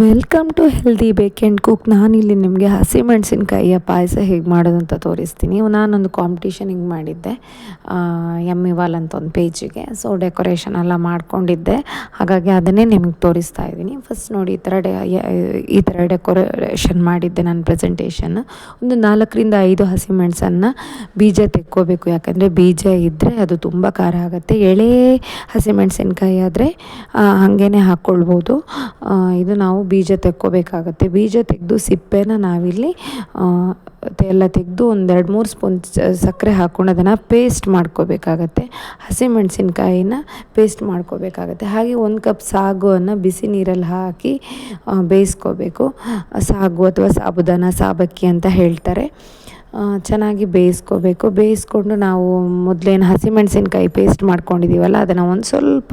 Welcome to healthy bake and cook. ನಾನಿಲ್ಲಿ ನಿಮಗೆ ಹಸಿಮೆಣಸಿನ್ಕಾಯಿಯ ಪಾಯಸ ಹೇಗೆ ಮಾಡೋದು ಅಂತ ತೋರಿಸ್ತೀನಿ. ನಾನೊಂದು ಕಾಂಪಿಟೇಷನಿಗೆ ಮಾಡಿದ್ದೆ. ಎಂ ಇವಾಲ್ ಅಂತ ಒಂದು ಪೇಜಿಗೆ ಸೊ ಡೆಕೋರೇಷನ್ ಎಲ್ಲ ಮಾಡ್ಕೊಂಡಿದ್ದೆ. ಹಾಗಾಗಿ ಅದನ್ನೇ ನಿಮಗೆ ತೋರಿಸ್ತಾ ಇದ್ದೀನಿ. ಫಸ್ಟ್ ನೋಡಿ, ಈ ಥರ ಡೆ, ಈ ಥರ ಡೆಕೋರೇಷನ್ ಮಾಡಿದ್ದೆ ನಾನು ಪ್ರೆಸೆಂಟೇಷನ್ ಒಂದು ನಾಲ್ಕರಿಂದ ಐದು ಹಸಿಮೆಣಸನ್ನು ಬೀಜ ತೆಕ್ಕೋಬೇಕು. ಯಾಕಂದರೆ ಬೀಜ ಇದ್ದರೆ ಅದು ತುಂಬ ಖಾರ ಆಗುತ್ತೆ. ಎಳೆ ಹಸಿಮೆಣಸಿನ್ಕಾಯಿ ಆದರೆ ಹಾಗೇನೆ ಹಾಕ್ಕೊಳ್ಬೋದು ಇದು ನಾವು ಬೀಜ ತೆಕ್ಕೋಬೇಕಾಗತ್ತೆ. ಬೀಜ ತೆಗೆದು ಸಿಪ್ಪೆನ ನಾವಿಲ್ಲಿ ಎಲ್ಲ ತೆಗೆದು ಒಂದೆರಡು ಮೂರು ಸ್ಪೂನ್ ಸಕ್ಕರೆ ಹಾಕ್ಕೊಂಡು ಅದನ್ನು ಪೇಸ್ಟ್ ಮಾಡ್ಕೋಬೇಕಾಗತ್ತೆ. ಹಸಿಮೆಣಸಿನ್ಕಾಯಿನ ಪೇಸ್ಟ್ ಮಾಡ್ಕೋಬೇಕಾಗತ್ತೆ. ಹಾಗೆ ಒಂದು ಕಪ್ ಸಾಗುವನ್ನು ಬಿಸಿ ನೀರಲ್ಲಿ ಹಾಕಿ ಬೇಯಿಸ್ಕೋಬೇಕು. ಸಾಗು ಅಥವಾ ಸಾಬುದಾನ, ಸಾಬಕ್ಕಿ ಅಂತ ಹೇಳ್ತಾರೆ. ಚೆನ್ನಾಗಿ ಬೇಯಿಸ್ಕೋಬೇಕು. ಬೇಯಿಸ್ಕೊಂಡು ನಾವು ಮೊದಲೇನು ಹಸಿಮೆಣಸಿನ್ಕಾಯಿ ಪೇಸ್ಟ್ ಮಾಡ್ಕೊಂಡಿದ್ದೀವಲ್ಲ ಅದನ್ನು ಒಂದು ಸ್ವಲ್ಪ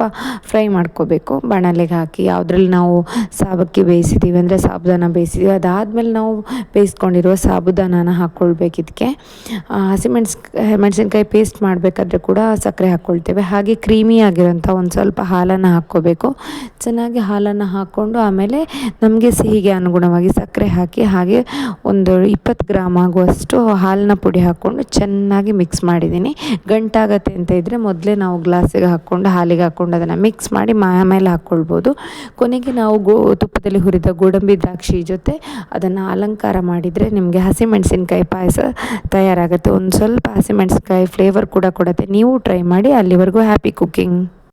ಫ್ರೈ ಮಾಡ್ಕೋಬೇಕು. ಬಾಣಲೆಗೆ ಹಾಕಿ ಯಾವುದ್ರಲ್ಲಿ ನಾವು ಸಾಬಕ್ಕಿ ಬೇಯಿಸಿದ್ದೀವಿ ಅಂದರೆ ಸಾಬುದಾನ ಬೇಯಿಸಿದ್ದೀವಿ ಅದಾದಮೇಲೆ ನಾವು ಬೇಯಿಸ್ಕೊಂಡಿರುವ ಸಾಬುದಾನನ ಹಾಕ್ಕೊಳ್ಬೇಕು ಇದಕ್ಕೆ ಹಸಿಮೆಣ್ಸ್ ಮೆಣಸಿನ್ಕಾಯಿ ಪೇಸ್ಟ್ ಮಾಡಬೇಕಾದ್ರೆ ಕೂಡ ಸಕ್ಕರೆ ಹಾಕ್ಕೊಳ್ತೇವೆ ಹಾಗೆ ಕ್ರೀಮಿ ಆಗಿರೋಂಥ ಒಂದು ಸ್ವಲ್ಪ ಹಾಲನ್ನು ಹಾಕ್ಕೋಬೇಕು. ಚೆನ್ನಾಗಿ ಹಾಲನ್ನು ಹಾಕ್ಕೊಂಡು ಆಮೇಲೆ ನಮಗೆ ಸಿಹಿಗೆ ಅನುಗುಣವಾಗಿ ಸಕ್ಕರೆ ಹಾಕಿ, ಹಾಗೆ ಒಂದು ಇಪ್ಪತ್ತು ಗ್ರಾಮ್ ಆಗುವಷ್ಟು ಹಾಲಿನ ಪುಡಿ ಹಾಕ್ಕೊಂಡು ಚೆನ್ನಾಗಿ ಮಿಕ್ಸ್ ಮಾಡಿದ್ದೀನಿ. ಗಂಟಾಗತ್ತೆ ಅಂತ ಇದ್ದರೆ ಮೊದಲೇ ನಾವು ಗ್ಲಾಸಿಗೆ ಹಾಕ್ಕೊಂಡು, ಹಾಲಿಗೆ ಹಾಕ್ಕೊಂಡು ಅದನ್ನು ಮಿಕ್ಸ್ ಮಾಡಿ ಆಮೇಲೆ ಹಾಕ್ಕೊಳ್ಬೋದು ಕೊನೆಗೆ ನಾವು ಗೋ, ತುಪ್ಪದಲ್ಲಿ ಹುರಿದ ಗೋಡಂಬಿ ದ್ರಾಕ್ಷಿ ಜೊತೆ ಅದನ್ನು ಅಲಂಕಾರ ಮಾಡಿದರೆ ನಿಮಗೆ ಹಸಿಮೆಣಸಿನ್ಕಾಯಿ ಪಾಯಸ ತಯಾರಾಗುತ್ತೆ. ಒಂದು ಸ್ವಲ್ಪ ಹಸಿಮೆಣಸಿನ್ಕಾಯಿ ಫ್ಲೇವರ್ ಕೂಡ ಕೊಡುತ್ತೆ. ನೀವು ಟ್ರೈ ಮಾಡಿ ಅಲ್ಲಿವರೆಗೂ ಹ್ಯಾಪಿ ಕುಕ್ಕಿಂಗ್